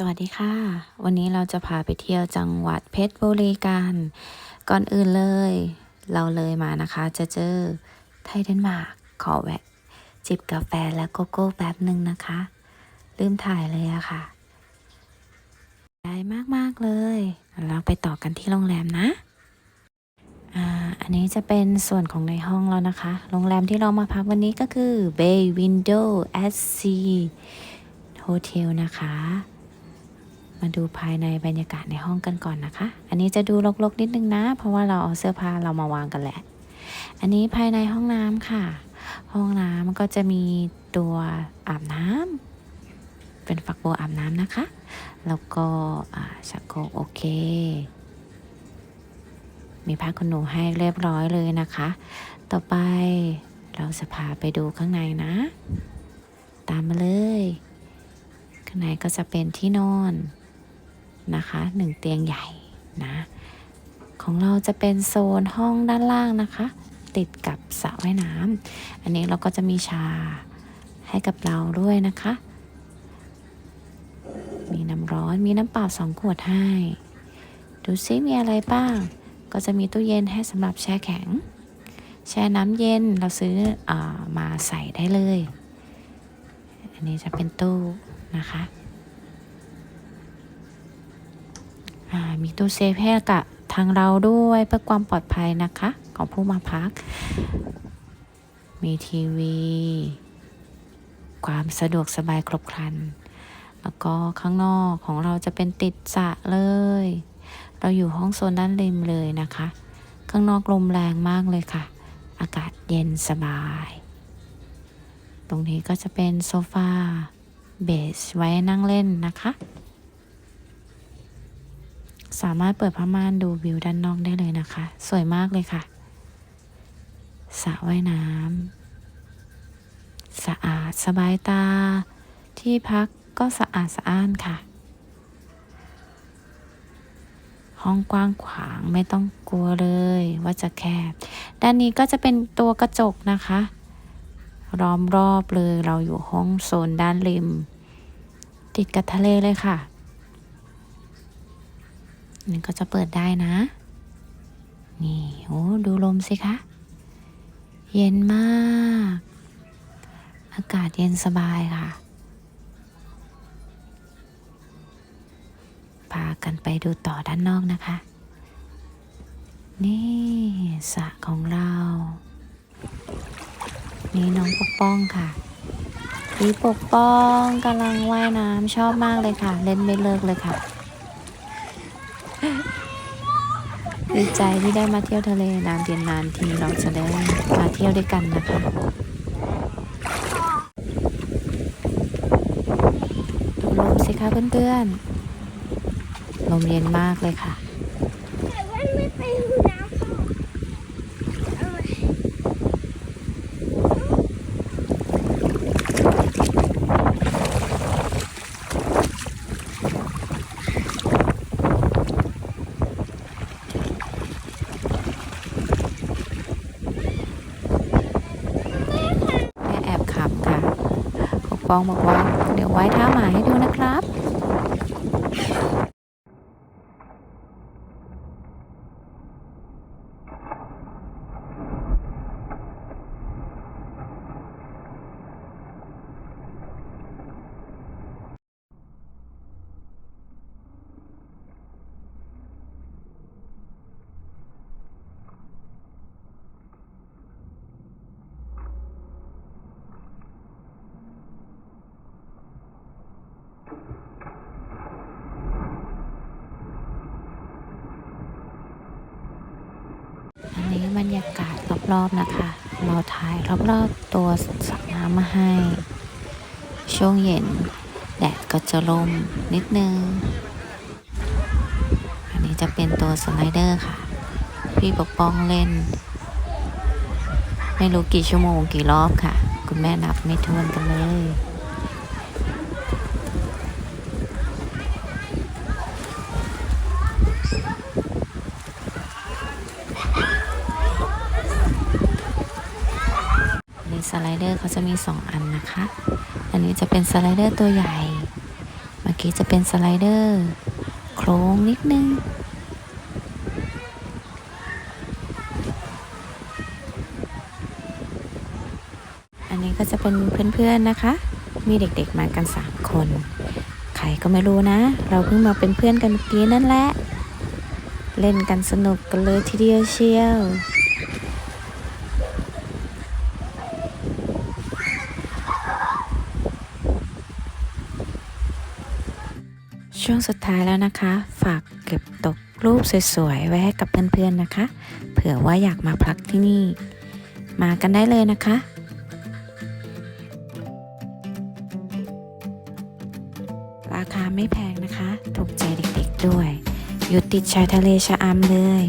สวัสดีค่ะ วันนี้เราจะพาไปเที่ยวจังหวัดเพชรบุรีกัน ก่อนอื่นเลย เราเลยมานะคะ จะเจอไทยเดนมาร์กขอแวะ จิบกาแฟและโกโก้แป๊บหนึ่งนะคะ ลืมถ่ายเลยอะค่ะ ได้มาก ๆ เลย เราไปต่อกันที่โรงแรมนะอ่าอันนี้จะเป็นส่วนของในห้องแล้วนะคะ โรงแรมที่เรามาพักวันนี้ก็คือ Bay Window at Sea Hotel นะคะ มาดูภายในบรรยากาศในห้องกันก่อนนะคะ อันนี้จะดูรกๆนิดนึงนะ เพราะว่าเราเอาเสื้อผ้าเรามาวางกันแหละ อันนี้ภายในห้องน้ำค่ะ ห้องน้ำก็จะมีตัวอาบน้ำเป็นฝักบัวอาบน้ำนะคะ แล้วก็ชักโครกโอเค มีผ้าขนหนูให้เรียบร้อยเลยนะคะ ต่อไปเราจะพาไปดูข้างในนะ ตามมาเลย ข้างในก็จะเป็นที่นอน นะคะหนึ่งเตียงใหญ่นะของเราจะเป็นโซนห้องด้านล่างนะคะ ติดกับสระว่ายน้ำอันนี้เราก็จะมีชาให้กับเราด้วยนะคะ มีน้ำร้อนมีน้ำเปล่าสองขวดให้ ดูซิมีอะไรบ้าง ก็จะมีตู้เย็นให้สำหรับแช่แข็ง แช่น้ำเย็นเราซื้ออมาใส่ได้เลย อันนี้จะเป็นตู้นะคะ อ่า มีตู้เซฟให้กับทางเราด้วยเพื่อความปลอดภัยนะคะ ของผู้มาพัก มีทีวี ความสะดวกสบายครบครัน แล้วก็ข้างนอกของเราจะเป็นติดสระเลย เราอยู่ห้องโซนด้านริมเลยนะคะ ข้างนอกลมแรงมากเลยค่ะ อากาศเย็นสบาย ตรงนี้ก็จะเป็นโซฟาเบสไว้นั่งเล่นนะคะ สามารถเปิดผ้าม่านดูวิวด้านนอกได้เลยนะคะ สวยมากเลยค่ะสระว่ายน้ำสะอาดสบายตา ที่พักก็สะอาดสะอ้านค่ะ ห้องกว้างขวางไม่ต้องกลัวเลยว่าจะแคบ ด้านนี้ก็จะเป็นตัวกระจกนะคะล้อมรอบเลยเราอยู่ห้องโซนด้านริม ติดกับทะเลเลยค่ะ นี่ก็จะเปิดได้นะ นี่โอ้ดูลมสิคะ เย็นมาก อากาศเย็นสบายค่ะพากันไปดูต่อด้านนอกนะคะ นี่สระของเรานี่น้องปกป้องค่ะพี่ปกป้องกำลังว่ายน้ำชอบมากเลยค่ะ เล่นไม่เลิกเลยค่ะ ดีใจที่ได้มาเที่ยวทะเลนานเดียนนานทีเราจะได้มาเที่ยวด้วยกันนะคะดูลมสิคะเพื่อนๆลมเย็นมากเลยค่ะ แต่ว่าไม่ไปห้องน้ำค่ะเอาไว้ แม่แอบขับค่ะ ฟองบอกว่า เดี๋ยวไว้เท้าหมาให้ดูนะครับ ยากาศรอบๆนะคะ เราถ่ายรอบๆตัวสระน้ำมาให้ ช่วงเย็น แดดก็จะลมนิดนึง อันนี้จะเป็นตัวสไลเดอร์ค่ะ พี่ปกป้องเล่น ไม่รู้กี่ชั่วโมงกี่รอบค่ะ คุณแม่นับไม่ทวนกันเลย สไลเดอร์เขาจะมี 2 อันนะคะ อันนี้จะเป็นสไลเดอร์ตัวใหญ่ เมื่อกี้จะเป็นสไลเดอร์โครงนิดนึง อันนี้ก็จะเป็นเพื่อนๆนะคะ มีเด็กๆมากัน 3 คน ใครก็ไม่รู้นะ เราเพิ่งมาเป็นเพื่อนกันเมื่อกี้นั่นแหละ เล่นกันสนุกกันเลยทีเดียวเชียว ช่วงสุดท้ายแล้วนะคะ ฝากเก็บตกรูปสวยๆ ไว้ให้กับเพื่อนๆนะคะ เผื่อว่าอยากมาพักที่นี่ มากันได้เลยนะคะราคาไม่แพงนะคะ ถูกใจเด็กๆด้วย อยู่ติดชายทะเลชะอำเลย